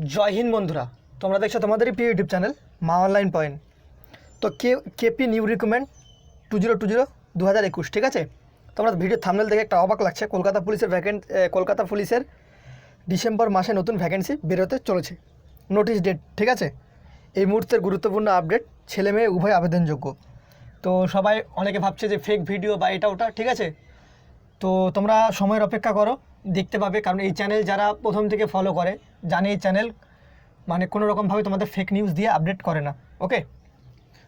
জয় হিন্দ বন্ধুরা, তোমরা দেখছ তোমাদেরই প্রিয় YouTube channel Ma online point. তো কে, KP new recruitment two zero two zero দু হাজার একুশ, ঠিক আছে? তোমরা ভিডিও থামনেল দেখে একটা অবাক লাগছে, কলকাতা পুলিশের ভ্যাকেন্ট কলকাতা পুলিশের ডিসেম্বর মাসে নতুন ভ্যাকেন্সি বেরোতে চলেছে। নোটিশ ডেট ঠিক আছে? এই মুহূর্তের গুরুত্বপূর্ণ আপডেট ছেলে মেয়ে উভয় আবেদনযোগ্য। তো সবাই অনেকে ভাবছে যে ফেক ভিডিও বা এটা ওটা, ঠিক আছে? তো তোমরা সময়ের অপেক্ষা করো দেখতে পাবে। কারণ এই চ্যানেল যারা প্রথম থেকে ফলো করে, জানে এই চ্যানেল মানে কোনো রকমভাবে তোমাদের ফেক নিউজ দিয়ে আপডেট করে না ওকে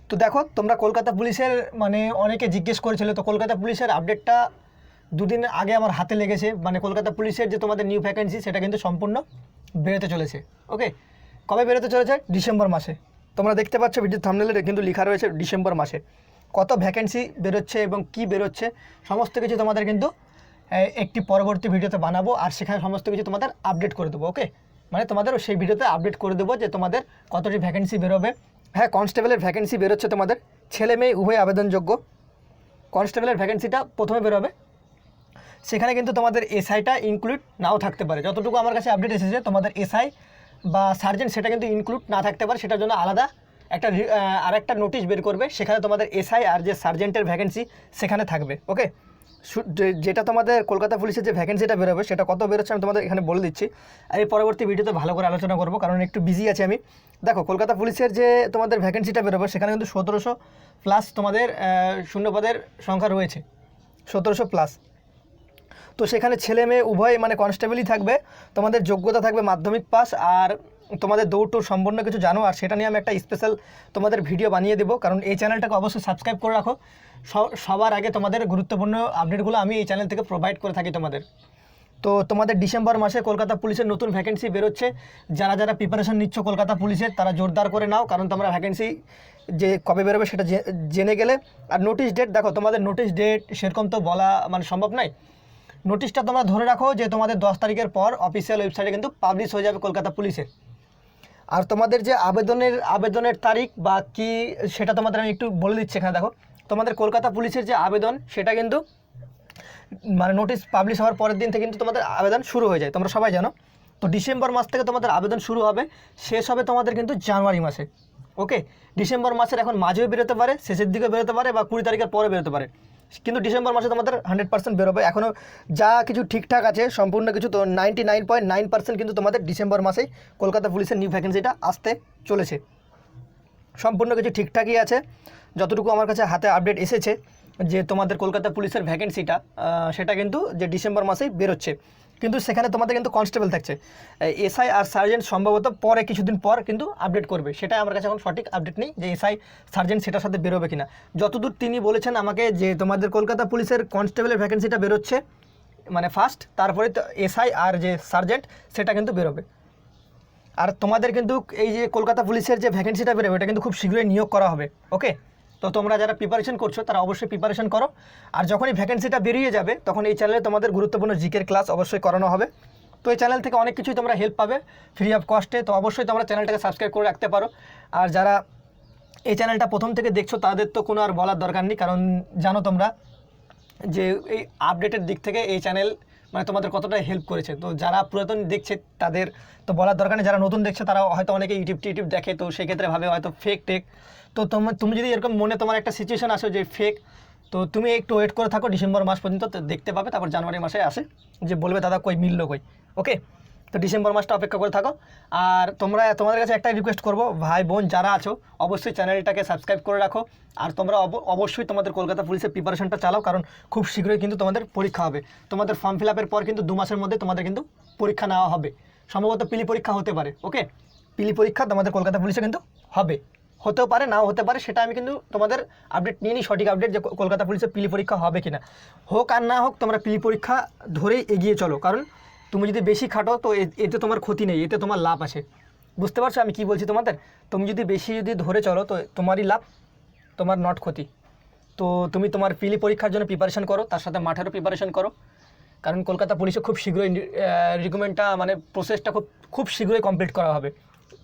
তো দেখো, তোমরা কলকাতা পুলিশের মানে অনেকে জিজ্ঞেস করেছিল, তো কলকাতা পুলিশের আপডেটটা দুদিন আগে আমার হাতে লেগেছে। মানে কলকাতা পুলিশের যে তোমাদের নিউ ভ্যাকেন্সি সেটা কিন্তু সম্পূর্ণ বেরোতে চলেছে ওকে কবে বেরোতে চলেছে? ডিসেম্বর মাসে। তোমরা দেখতে পাচ্ছ ভিডিও থামনেলে কিন্তু লেখা রয়েছে ডিসেম্বর মাসে। কত ভ্যাকেন্সি বেরোচ্ছে এবং কি বেরোচ্ছে, সমস্ত কিছু তোমাদের কিন্তু একটি পরবর্তী ভিডিওতে বানাবো আর সেখানে সমস্ত কিছু তোমাদের আপডেট করে দেবো ওকে মানে তোমাদের সেই ভিডিওতে আপডেট করে দেবো যে তোমাদের কতটি ভ্যাকেন্সি বেরোবে। হ্যাঁ কনস্টেবলের ভ্যাকেন্সি বেরোচ্ছে তোমাদের। ছেলে মেয়ে উভয় আবেদনযোগ্য। কনস্টেবলের ভ্যাকেন্সিটা প্রথমে বেরোবে। সেখানে কিন্তু তোমাদের এসআইটা ইনক্লুড নাও থাকতে পারে। যতটুকু আমার কাছে আপডেট এসেছে, তোমাদের এসআই বা সার্জেন্ট সেটা কিন্তু ইনক্লুড না থাকতে পারে। সেটার জন্য আলাদা একটা আর একটা নোটিশ বের করবে। সেখানে তোমাদের এসআই আর যে সার্জেন্টের ভ্যাকেন্সি সেখানে থাকবে ওকে যেটা তোমাদের কলকাতা পুলিশের যে ভ্যাকেন্সিটা বেরোবে, সেটা কত বেরোচ্ছে আমি তোমাদের এখানে বলে দিচ্ছি। আর এই পরবর্তী ভিডিওতে ভালো করে আলোচনা করব, কারণ একটু বিজি আছি আমি। দেখো, কলকাতা পুলিশের যে তোমাদের ভ্যাকেন্সিটা বেরোবে, সেখানে কিন্তু সতেরোশো প্লাস তোমাদের শূন্যপদের সংখ্যা রয়েছে। সতেরোশো প্লাস তো সেখানে ছেলে মেয়ে উভয় মানে কনস্টেবলই থাকবে, তোমাদের যোগ্যতা থাকবে মাধ্যমিক পাস আর তোমাদের দৌড় সম্পূর্ণ কিছু জানো, আর সেটা নিয়ে আমি একটা স্পেশাল তোমাদের ভিডিও বানিয়ে দেবো। কারণ এই চ্যানেলটাকে অবশ্যই সাবস্ক্রাইব করে রাখো। সবার আগে তোমাদের গুরুত্বপূর্ণ আপডেটগুলো আমি এই চ্যানেল থেকে প্রোভাইড করে থাকি তোমাদের। তো তোমাদের ডিসেম্বর মাসে কলকাতা পুলিশের নতুন ভ্যাকেন্সি বেরোচ্ছে। যারা যারা প্রিপারেশন নিচ্ছ কলকাতা পুলিশের তারা জোরদার করে নাও, কারণ তোমরা ভ্যাকেন্সি যে কবে বেরোবে সেটা জেনে গেলে। আর নোটিশ ডেট দেখো, তোমাদের নোটিশ ডেট সেরকম তো বলা মানে সম্ভব নয়। নোটিশটা তোমরা ধরে রাখো যে তোমাদের দশ তারিখের পর অফিসিয়াল ওয়েবসাইটে কিন্তু পাবলিশ হয়ে যাবে কলকাতা পুলিশের। আর তোমাদের যে আবেদনের আবেদনের তারিখ বা কি সেটা তোমাদের আমি একটু বলে দিচ্ছি এখানে, দেখো। তোমাদের কলকাতা পুলিশের যে আবেদন, সেটা কিন্তু মানে নোটিশ পাবলিশ হওয়ার পরের দিন থেকে কিন্তু তোমাদের আবেদন শুরু হয়ে যায়। তোমরা সবাই জানো? তো ডিসেম্বর মাস থেকে তোমাদের আবেদন শুরু হবে, শেষ হবে তোমাদের কিন্তু জানুয়ারি মাসে। ওকে ডিসেম্বর মাসের এখন মাঝেও বেরোতে পারে, শেষের দিকে বেরোতে পারে বা কুড়ি তারিখের পরে বেরোতে পারে। কিন্তু ডিসেম্বর মাসে তোমাদের হান্ড্রেড পার্সেন্ট বেরোবে। এখনও যা কিছু ঠিকঠাক আছে, সম্পূর্ণ কিছু তো ninety nine point nine percent কিন্তু তোমাদের ডিসেম্বর মাসেই কলকাতা পুলিশের নিউ ভ্যাকেন্সিটা আসতে চলেছে। সম্পূর্ণ কিছু ঠিকঠাকই আছে। যতটুকু আমার কাছে হাতে আপডেট এসেছে যে তোমাদের কলকাতা পুলিশের ভ্যাকেন্সিটা সেটা কিন্তু যে ডিসেম্বর মাসেই বেরোচ্ছে। কিন্তু সেখানে তোমাদের কিন্তু কনস্টেবল থাকছে। এসআই আর সার্জেন্ট সম্ভবত পরে কিছুদিন পর কিন্তু আপডেট করবে। সেটা আমার কাছে এখন সঠিক আপডেট নেই যে এসআই সার্জেন্ট সেটার সাথে বেরোবে কিনা। যতদূর তিনি বলেছেন আমাকে যে তোমাদের কলকাতা পুলিশের কনস্টেবলের ভ্যাকেন্সিটা বেরোচ্ছে মানে ফার্স্ট তারপরে এসআই আর যে সার্জেন্ট সেটা কিন্তু বেরোবে। আর তোমাদের কিন্তু এই যে কলকাতা পুলিশের যে ভ্যাকেন্সিটা বেরোবে এটা কিন্তু খুব শীঘ্রই নিয়োগ করা হবে। ওকে তো তোমরা যারা প্রিপারেশন করছ, তারা অবশ্যই প্রিপারেশন করো। আর যখনই ভ্যাকেন্সিটা বেরিয়ে যাবে, তখন এই চ্যানেলে তোমাদের গুরুত্বপূর্ণ জিকের ক্লাস অবশ্যই করানো হবে। তো এই চ্যানেল থেকে অনেক কিছুই তোমরা হেল্প পাবে ফ্রি অফ কস্টে তো অবশ্যই তোমরা চ্যানেলটাকে সাবস্ক্রাইব করে রাখতে পারো। আর যারা এই চ্যানেলটা প্রথম থেকে দেখছ, তাদের তো কোনো আর বলার দরকার নেই। কারণ জানো তোমরা যে এই আপডেটের দিক থেকে এই চ্যানেল মানে তোমাদের কতটা হেল্প করেছে। তো যারা পুরাতন দেখছে, তাদের তো বলার দরকার নেই। যারা নতুন দেখছে তারা হয়তো অনেকে ইউটিউব টিউটিউব দেখে, তো সেক্ষেত্রে ভাবে হয়তো ফেক টেক তো তোমার তুমি যদি এরকম মনে তোমার একটা সিচুয়েশন আসো যে ফেক তো তুমি একটু ওয়েট করে থাকো। ডিসেম্বর মাস পর্যন্ত দেখতে পাবে, তারপর জানুয়ারি মাসে আসে। যে বলবে, দাদা, কই, মিললো কই? ওকে তো ডিসেম্বর মাসটা অপেক্ষা করে থাকো। আর তোমরা, তোমাদের কাছে একটাই রিকোয়েস্ট করব, ভাই বোন যারা আছো, অবশ্যই চ্যানেলটাকে সাবস্ক্রাইব করে রাখো। আর তোমরা অব- অবশ্যই তোমাদের কলকাতা পুলিশের প্রিপারেশনটা চালাও, কারণ খুব শীঘ্রই কিন্তু তোমাদের পরীক্ষা হবে। তোমাদের ফর্ম ফিল আপের পর কিন্তু দু মাসের মধ্যে তোমাদের কিন্তু পরীক্ষা নেওয়া হবে। সম্ভবত পিলি পরীক্ষা হতে পারে, ওকে? পিলি পরীক্ষা তোমাদের কলকাতা পুলিশে কিন্তু হবে। হতেও পারে, নাও হতে পারে, সেটা আমি কিন্তু তোমাদের আপডেট নিয়ে নিই, সঠিক আপডেট যে কলকাতা পুলিশের পিলি পরীক্ষা হবে কিনা। হোক আর না হোক, তোমরা পিলি পরীক্ষা ধরেই এগিয়ে চলো, কারণ তুমি যদি বেশি খাটো, তো এতে তোমার ক্ষতি নেই, এতে তোমার লাভ আছে। বুঝতে পারছ আমি কি বলছি তোমাদের? তুমি যদি বেশি যদি ধরে চলো, তো তোমারই লাভ, তোমার নট ক্ষতি। তো তুমি তোমার পিলি পরীক্ষার জন্য প্রিপারেশন করো, তার সাথে মাঠেরও প্রিপারেশন করো। কারণ কলকাতা পুলিশে খুব শীঘ্রই রিকমেন্ডটা মানে প্রসেসটা খুব খুব শীঘ্রই কমপ্লিট করা হবে।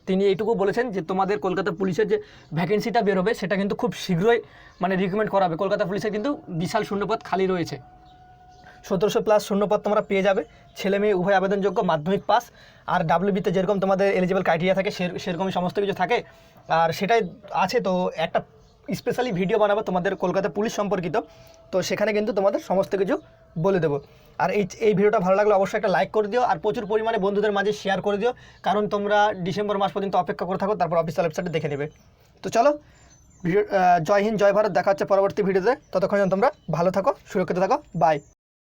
তিনি এইটুকু বলেছেন যে তোমাদের কলকাতা পুলিশের যে ভ্যাকেন্সিটা বেরোবে, সেটা কিন্তু খুব শীঘ্রই মানে রিকমেন্ড করা হবে। কলকাতা পুলিশের কিন্তু বিশাল শূন্যপদ খালি রয়েছে। সতেরোশো প্লাস শূন্যপদ তোমরা পেয়ে যাবে। ছেলে মেয়ে উভয় আবেদনযোগ্য মাধ্যমিক পাস আর ডাব্লিউবিতে যেরকম তোমাদের এলিজিবল ক্রাইটেরিয়া থাকে সেরকমই সমস্ত কিছু থাকে। আর সেটাই আছে, তো একটা স্পেশালি ভিডিও বানাবো তোমাদের কলকাতা পুলিশ সম্পর্কিত। তো সেখানে কিন্তু তোমাদের সমস্ত কিছু বলে দেবো। আর এই এই ভিডিওটা ভালো লাগলে অবশ্যই একটা লাইক করে দিও, আর প্রচুর পরিমাণে বন্ধুদের মাঝে শেয়ার করে দিও। কারণ তোমরা ডিসেম্বর মাস পর্যন্ত অপেক্ষা করে থাকো, তারপর অফিসিয়াল ওয়েবসাইটে দেখে নেবে। তো চলো, ভিডিও জয় হিন্দ, জয় ভারত। দেখা হচ্ছে পরবর্তী ভিডিওতে ততক্ষণ তোমরা ভালো থাকো, সুরক্ষিত থাকো। বাই